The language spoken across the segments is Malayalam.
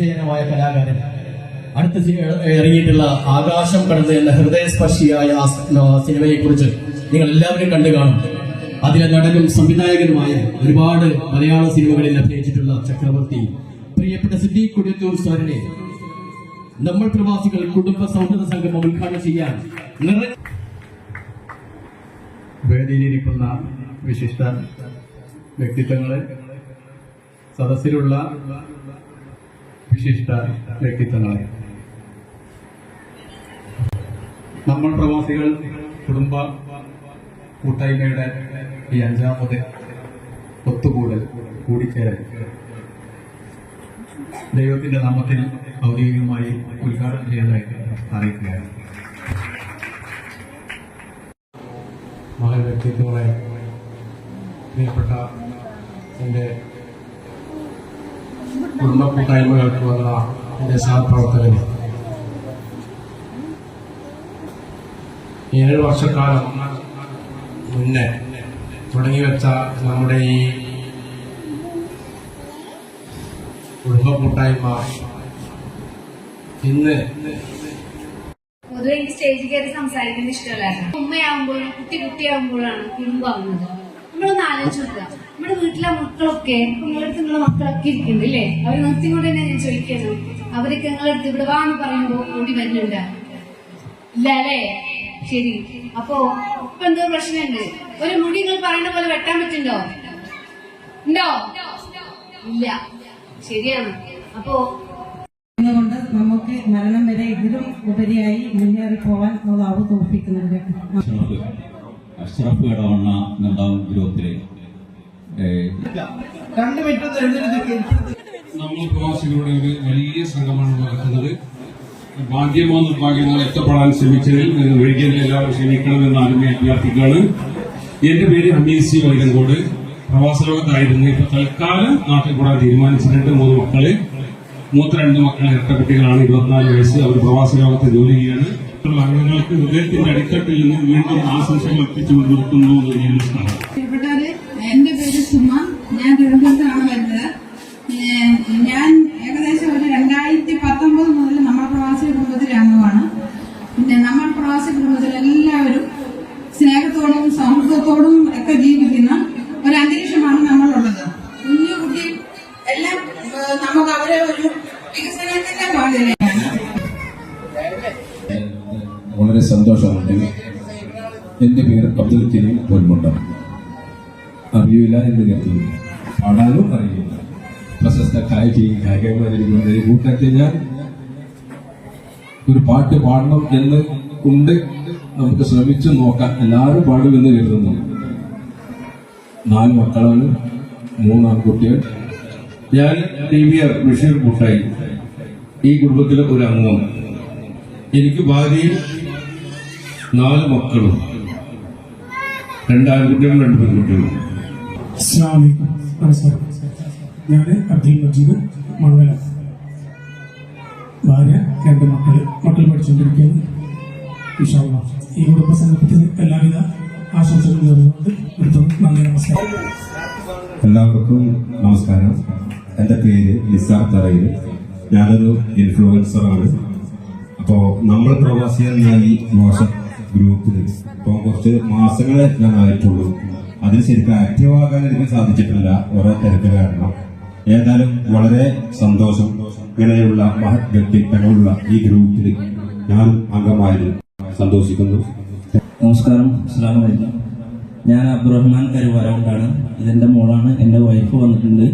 ശ്രദ്ധേയമായ കലാകാരൻ. അടുത്ത ഇറങ്ങിയിട്ടുള്ള ആകാശം കടന്ന് എന്ന ഹൃദയസ്പർശിയായ സിനിമയെ കുറിച്ച് നിങ്ങൾ എല്ലാവരും കണ്ടു കാണും. അതിലെ നടനും സംവിധായകനുമായ ഒരുപാട് മലയാള സിനിമകളിൽ അഭിനയിച്ചിട്ടുള്ള ചക്രവർത്തി പ്രിയപ്പെട്ട സിദ്ദീഖ് കുടിയത്തൂർ സാറിനെ നമ്മൾ പ്രവാസികൾ കുടുംബ സൗഹൃദ സംഗമം ഉദ്ഘാടനം ചെയ്യാൻ വേദിയിലിരിക്കുന്ന വിശിഷ്ട വ്യക്തിത്വങ്ങളെ സദസ്സിലുള്ള വിശിഷ്ട വ്യക്തിത്വങ്ങളെ നമ്മൾ പ്രവാസികൾ കുടുംബ കൂട്ടായ്മയുടെ ഈ അഞ്ചാമത് ഒത്തുകൂടൽ കൂടിച്ചേരൽ. ദൈവത്തിന്റെ നാമത്തിൽ ഔദ്യോഗികമായി ഉദ്ഘാടനം ചെയ്തതായിട്ട് അറിയിക്കുകയാണ്. മഹൽ വ്യക്തിത്വങ്ങളെ പ്രിയപ്പെട്ട എന്റെ കുടുംബ കൂട്ടായ്മകൾക്ക് വന്ന എന്റെ സഹപ്രവർത്തകന് ഏഴ് വർഷക്കാലം മുന്നേ തുടങ്ങി വെച്ച നമ്മുടെ ഈ കുടുംബ കൂട്ടായ്മ ഇന്ന് പൊതുവെ എനിക്ക് സ്റ്റേജിൽ കയറി സംസാരിക്കുന്നത് ഇഷ്ടമല്ലായിരുന്നു. ഉമ്മയാകുമ്പോഴും കുട്ടി കുട്ടിയാകുമ്പോഴാണ് കുടുംബമാകുന്നത് നമ്മളൊന്ന് ആലോചിച്ച് നോക്കുക. നമ്മുടെ വീട്ടിലെ മക്കളൊക്കെ നിങ്ങളുടെ മക്കളൊക്കെ ഇരിക്കുന്നുണ്ട് ഇല്ലേ? അവർ നിർത്തിക്കൊണ്ട് തന്നെ ഞാൻ ചോദിക്കുന്നു അവരൊക്കെ നിങ്ങളടുത്ത് ഇവിടെ വാന്ന് പറയുമ്പോ ഓടി വരുന്നുണ്ട്. ഇല്ല അല്ലേ ശരി. അപ്പോ ഇപ്പൊ എന്തോ പ്രശ്നമുണ്ട്. ഒരു മുടി നിങ്ങൾ പറയുന്ന പോലെ വെട്ടാൻ പറ്റുണ്ടോ ഉണ്ടോ? ഇല്ല. ശരിയാണ്. അപ്പോ അതുകൊണ്ട് നമുക്ക് മരണം വരെ ഇതിലും ഉപരിയായി മുന്നേറി പോവാൻ അള്ളാഹു തോൽപ്പിക്കുന്നുണ്ട്. അഷ്റഫ്. അഷ്റഫ് ഇടവണ്ണ രണ്ടാം ഗ്രൂപ്പിലെ ഏഹ്, നമ്മൾ പ്രവാസികളുടെ ഒരു വലിയ സംഘമാണ് നടക്കുന്നത്. ഭാഗ്യമോ നിർഭാഗ്യമോ എത്തപ്പെടാൻ ശ്രമിച്ചതിൽ ഒഴികെ എല്ലാവരും ക്ഷമിക്കണമെന്ന് ആദ്യമേ അഭ്യർത്ഥിക്കുകയാണ്. എന്റെ പേര് ഹമീദ് സി വൈരങ്കോട്. പ്രവാസ ലോകത്തായിരുന്നു ഇപ്പൊ തൽക്കാലം നാട്ടിൽ കൂടാൻ തീരുമാനിച്ചിട്ടുണ്ട് മൂന്ന് മക്കൾ. മൂത്ത രണ്ട് മക്കളെ ഇരട്ട കുട്ടികളാണ് ഇരുപത്തിനാല് വയസ്സ്. അവർ പ്രവാസ ലോകത്ത് ജോലി ചെയ്യാണ് അംഗങ്ങൾക്ക് ഹൃദയത്തിന്റെ അടിത്തട്ടിൽ നിന്ന് വീണ്ടും ആശംസകൾ എത്തിച്ചുകൊണ്ട് നിർത്തുന്നു എന്ന് ഞാൻ കൂട്ടത്തിൽ ഞാൻ ഒരു പാട്ട് പാടണം എന്ന് ഉണ്ട്. നമുക്ക് ശ്രമിച്ചു നോക്കാം. എല്ലാവരും പാടുമെന്ന് കരുതുന്നു. നാല് മക്കളാണ് മൂന്ന് ആൺകുട്ടികൾ. ഞാൻ ടി വി ആർ ബഷീർ മുട്ടായി. ഈ കുടുംബത്തിലെ ഒരു അംഗം. എനിക്ക് ഭാര്യയും നാല് മക്കളും. രണ്ടാൺകുട്ടികളും രണ്ട് പെൺകുട്ടികളും. നമസ്കാരം. ഞാൻ അബ്ദുൽ മജീദ് മംഗലം. ഭാര്യ രണ്ട് മക്കൾ മക്കൾ പഠിച്ചുകൊണ്ടിരിക്കുന്നത് വിശാല ഈ കുടുംബ സംഘത്തിന് എല്ലാവിധ ആശംസകളും നേർന്നുകൊണ്ട് നന്ദി നമസ്കാരം. എല്ലാവർക്കും നമസ്കാരം. എന്റെ പേര് നിസാർ തറയിൽ. ഞാനൊരു ഇൻഫ്ലുവൻസറാണ് അപ്പോൾ നമ്മൾ പ്രവാസികൾ ഈ വാട്സപ്പ് ഗ്രൂപ്പിൽ ഇപ്പോൾ കുറച്ച് മാസങ്ങളെ ഞാൻ ആയിട്ടുള്ളൂ. അതിൽ ശരിക്കും ആക്റ്റീവ് ആകാൻ എനിക്ക് സാധിച്ചിട്ടില്ല. ഓരോ തിരക്ക് കാരണം. ഏതായാലും വളരെ സന്തോഷം. ഇങ്ങനെയുള്ള മഹത് വ്യക്തിത്വങ്ങളുള്ള ഈ ഗ്രൂപ്പിൽ ഞാൻ അംഗമായത്. സന്തോഷിക്കുന്നു. നമസ്കാരം. അസ്സാം വലൈക്കും ഞാൻ അബ്ദുറഹ്മാൻ കരുവാരകൊണ്ടാണ്. ഇതെന്റെ മോളാണ്. എന്റെ വൈഫ് വന്നിട്ടുണ്ട്.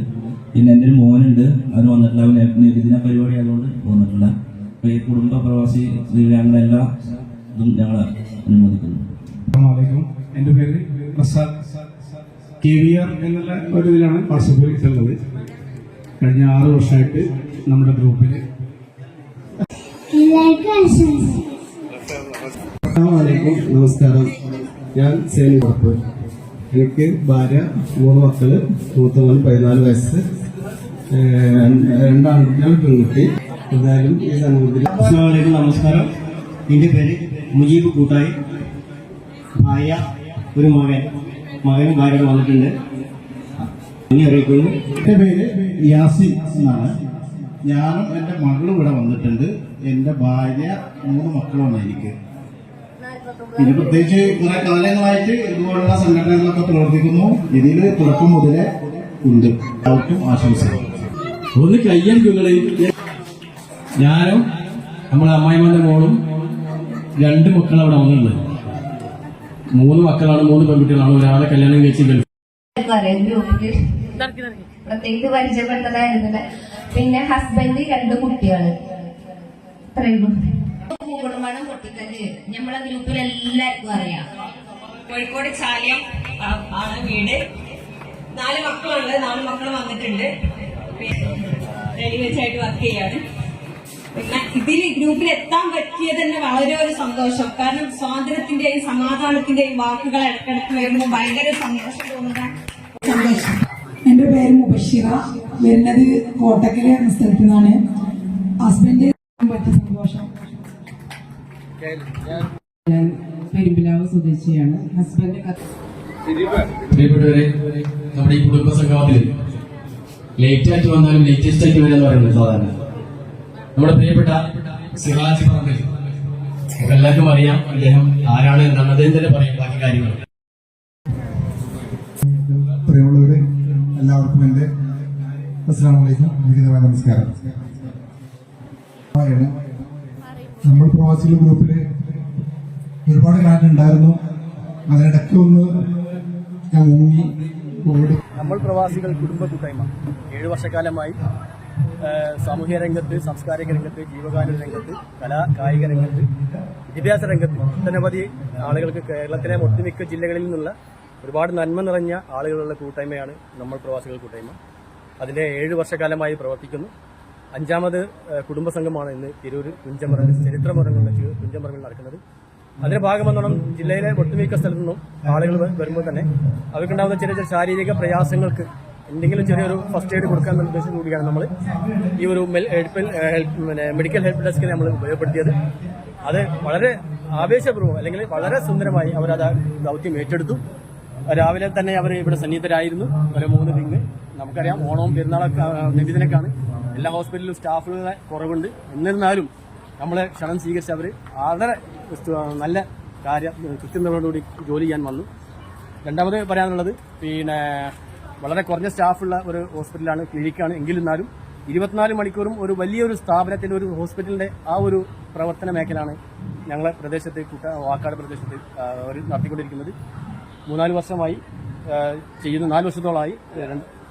പിന്നെ എന്റെ ഒരു മോനുണ്ട്. അവന് വന്നിട്ടില്ല. അവൻ നബിദിന പരിപാടി ആയതുകൊണ്ട് വന്നിട്ടില്ല. അപ്പൊ ഈ കുടുംബ പ്രവാസി എല്ലാ ഇതും ഞങ്ങൾ അനുമോദിക്കുന്നു. എന്റെ എന്റെ പേര് കെ വി ആർ എന്നുള്ള ഒരു ഇതിലാണ് വാട്സപ്പിൽ കഴിഞ്ഞ ആറ് വർഷമായിട്ട് നമ്മുടെ ഗ്രൂപ്പിൽ. നമസ്കാരം. ഞാൻ സേനി ഉറപ്പ്. എനിക്ക് ഭാര്യ മൂന്ന് മക്കൾ മൂത്തവൻ പതിനാല് വയസ്സ്. രണ്ടാം രണ്ടാൺകുട്ടികൾ പെൺകുട്ടി. എന്തായാലും ഈ സമൂഹത്തിൽ അസ്സാം നമസ്കാരം. എന്റെ പേര് മുജീബ് കൂട്ടായി. ഭാര്യ ഒരു മകൻ. മകനും ഭാര്യയും വന്നിട്ടുണ്ട്. ഇനി അറിയിക്കുന്നു. എന്റെ പേര് യാസിൻ എന്നാണ്. ഞാനും എന്റെ മകളും ഇവിടെ വന്നിട്ടുണ്ട്. എന്റെ ഭാര്യ മൂന്ന് മക്കളാണ് എനിക്ക്. ഇത് പ്രത്യേകിച്ച് കുറെ കാലങ്ങളായിട്ട് ഇതുപോലുള്ള സംഘടനകളൊക്കെ പ്രവർത്തിക്കുന്നു. ഇതിൽ തുടക്കം മുതലേ ഉണ്ട്. എല്ലാവർക്കും ആശംസകൾ. ഒന്ന് കയ്യം നിങ്ങൾ ഞാനും നമ്മളെ അമ്മായിമാന്റെ മോളും രണ്ട് മക്കൾ അവിടെ വന്നിട്ടുണ്ട് മൂന്ന് മക്കളാണ് മൂന്ന് പെൺകുട്ടികളാണ്. ഒരാളെ കല്യാണം കഴിച്ച് ഗൾഫ് എല്ലാവർക്കും അറിയാം പ്രത്യേകിച്ച് പരിചയപ്പെട്ടതായിരുന്നില്ല പിന്നെ ഹസ്ബൻഡ് രണ്ട് കുട്ടികൾ. ഇത്രയും കുടുംബമാണ് പൊട്ടിക്കൽ നമ്മളെ ഗ്രൂപ്പിൽ എല്ലാവർക്കും അറിയാം. കോഴിക്കോട് ചാലിയം ആണ് വീട്. നാല് മക്കളുണ്ട്. നാല് മക്കൾ വന്നിട്ടുണ്ട്. റെഡി വെച്ചായിട്ട് വർക്ക് ചെയ്യാണ്. പിന്നെ ഇതിൽ ഗ്രൂപ്പിൽ എത്താൻ പറ്റിയത് തന്നെ വളരെ ഒരു സന്തോഷം. കാരണം സ്വാതന്ത്ര്യത്തിന്റെയും സമാധാനത്തിന്റെയും വാക്കുകൾ ഇടക്കിടക്ക് വരുമ്പോൾ ഭയങ്കര സന്തോഷം തോന്നുന്ന സന്തോഷം. എന്റെ പേര് മുബഷിറ. വരുന്നത് കോട്ടക്കര എന്ന സ്ഥലത്തു നിന്നാണ് ഹസ്ബൻഡ് പറ്റിയ സന്തോഷം. ഞാൻ പെരുമ്പിലാവ് സ്വദേശിയാണ്. ഹസ്ബൻഡ് പ്രിയപ്പെട്ടവരെ നമ്മുടെ ഈ കുടുംബ സംഗമത്തിൽ ലേറ്റ് ആയിട്ട് വന്നാലും ലേറ്റസ്റ്റ് ആയിട്ട് വരിക എന്ന് പറയുന്നത് സാധാരണ. നമ്മുടെ പ്രിയപ്പെട്ട സിറാജ് പറമ്പിൽ. എല്ലാവർക്കും അറിയാം അദ്ദേഹം ആരാണ് എന്നാണ് അദ്ദേഹം തന്നെ പറയും ബാക്കി കാര്യങ്ങൾ പ്രിയമുള്ളവരെ എല്ലാവർക്കും എന്റെ അസ്സാം നമസ്കാരം. നമ്മൾ പ്രവാസികൾ ഗ്രൂപ്പിൽ ഒരുപാട് കാലം ഉണ്ടായിരുന്നു. അതിനിടയ്ക്ക് ഒന്ന് ഞാൻ മുങ്ങി നമ്മൾ പ്രവാസികൾ കുടുംബ കൂട്ടായ്മ. ഏഴു വർഷക്കാലമായി സാമൂഹ്യ രംഗത്ത് സാംസ്കാരിക രംഗത്ത് ജീവകാല രംഗത്ത് കലാ കായിക രംഗത്ത് വിദ്യാഭ്യാസ രംഗത്ത് ഒട്ടനവധി ആളുകൾക്ക് കേരളത്തിലെ ഒട്ടുമിക്ക ജില്ലകളിൽ നിന്നുള്ള ഒരുപാട് നന്മ നിറഞ്ഞ ആളുകളുള്ള കൂട്ടായ്മയാണ് നമ്മൾ പ്രവാസികൾ കൂട്ടായ്മ. അതിന്റെ ഏഴ് വർഷക്കാലമായി പ്രവർത്തിക്കുന്നു. അഞ്ചാമത് കുടുംബസംഘമാണ് കുടുംബ സംഘമാണ് ഇന്ന് തിരൂർ കുഞ്ചമറ ചരിത്രമറങ്ങളിൽ കുഞ്ചമറയിൽ നടക്കുന്നത്. അതിന്റെ ഭാഗമെന്നോണം ജില്ലയിലെ ഒട്ടുമിക്ക സ്ഥലത്തു നിന്നും ആളുകൾ വരുമ്പോൾ തന്നെ അവർക്കുണ്ടാകുന്ന ചെറിയ ചെറിയ ശാരീരിക പ്രയാസങ്ങൾക്ക് എന്തെങ്കിലും ചെറിയൊരു ഫസ്റ്റ് എയ്ഡ് കൊടുക്കാൻ നിർദ്ദേശം കൂടിയാണ് നമ്മൾ ഈ ഒരു മെഡിക്കൽ ഹെൽപ്പ് ഡെസ്കിനെ നമ്മൾ ഉപയോഗപ്പെടുത്തിയത്. അത് വളരെ ആവേശപൂർവം അല്ലെങ്കിൽ വളരെ സുന്ദരമായി അവരത് ദൗത്യം ഏറ്റെടുത്തു. രാവിലെ തന്നെ അവർ ഇവിടെ സന്നിഹിതരായിരുന്നു. ഒരു മൂന്ന് തിങ് നമുക്കറിയാം ഓണവും പെരുന്നാളൊക്കെ നബിദിനൊക്കെയാണ് എല്ലാ ഹോസ്പിറ്റലിലും സ്റ്റാഫുകളുടെ കുറവുണ്ട്. എന്നിരുന്നാലും നമ്മളെ ക്ഷണം സ്വീകരിച്ച് അവർ വളരെ നല്ല കാര്യം കൃത്യനിർവഹണത്തോടുകൂടി ജോലി ചെയ്യാൻ വന്നു. രണ്ടാമത് പറയാനുള്ളത് പിന്നെ വളരെ കുറഞ്ഞ സ്റ്റാഫുള്ള ഒരു ഹോസ്പിറ്റലാണ് ക്ലിനിക്കാണ്. എങ്കിലിരുന്നാലും ഇരുപത്തിനാല് മണിക്കൂറും ഒരു വലിയൊരു സ്ഥാപനത്തിന്റെ ഒരു ഹോസ്പിറ്റലിന്റെ ആ ഒരു പ്രവർത്തന മേഖലയാണ് ഞങ്ങളെ പ്രദേശത്ത് കുട്ട വാക്കാട് പ്രദേശത്ത് അവർ നടത്തിക്കൊണ്ടിരിക്കുന്നത്. മൂന്നാൽ വർഷമായി ചെയ്യുന്ന. നാല് വർഷത്തോളമായി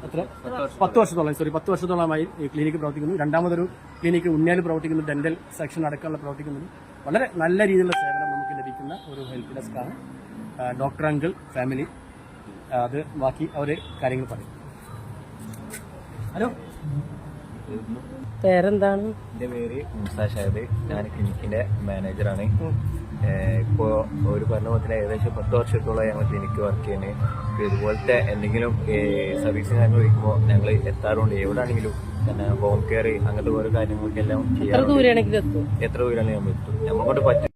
എത്ര പത്ത് വർഷത്തോളം സോറി പത്ത് വർഷത്തോളമായി ഈ ക്ലിനിക്ക് പ്രവർത്തിക്കുന്നു. രണ്ടാമതൊരു ക്ലിനിക്ക് ഉണ്ണിയാൽ പ്രവർത്തിക്കുന്നു ഡെന്റൽ സെക്ഷൻ അടക്കമുള്ള പ്രവർത്തിക്കുന്നത് വളരെ നല്ല രീതിയിലുള്ള സേവനം നമുക്ക് ലഭിക്കുന്ന ഒരു ഹെൽപ്പ് ഡെസ്ക്കാണ് ഡോക്ടർ അങ്കിൾ ഫാമിലി അത് ബാക്കി അവർ കാര്യങ്ങൾ പറയും. ഹലോ? പേരെന്താണ്? എന്റെ പേര് മുസാ ഷാഹിദ് ഞാൻ ക്ലിനിക്കിന്റെ മാനേജറാണ് ഏഹ് ഇപ്പോ ഒരു പറഞ്ഞ പോലെ തന്നെ ഏകദേശം പത്ത് വർഷത്തോളം ഞങ്ങൾ ക്ലിനിക്ക് വർക്ക് ചെയ്യുന്നത് അപ്പോൾ ഇതുപോലത്തെ എന്തെങ്കിലും സർവീസ് കാര്യങ്ങൾ വയ്ക്കുമ്പോൾ ഞങ്ങൾ എത്താറുണ്ട്. എവിടെയാണെങ്കിലും പിന്നെ ഹോം കെയർ അങ്ങനത്തെ ഓരോ കാര്യങ്ങൾക്കെല്ലാം ചെയ്യാറുണ്ട്. ദൂരെയാണെങ്കിലും എത്ര ദൂരമാണെങ്കിലും നമ്മൾ എത്തും നമ്മളെ കൊണ്ട് പറ്റും.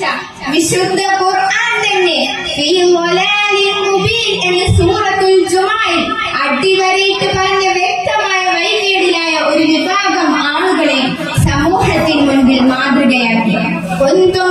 വെളിച്ചടിച്ച വിശുദ്ധ ഖുർആൻ തന്നെ എന്ന സൂറത്തുൽ ജുമായിൽ അടിവരയിട്ട് പറഞ്ഞ വ്യക്തമായ വൈകേടിലായ ഒരു വിഭാഗം ആളുകളെ സമൂഹത്തിന് മുൻപിൽ മാതൃകയാക്കി. ഒന്നും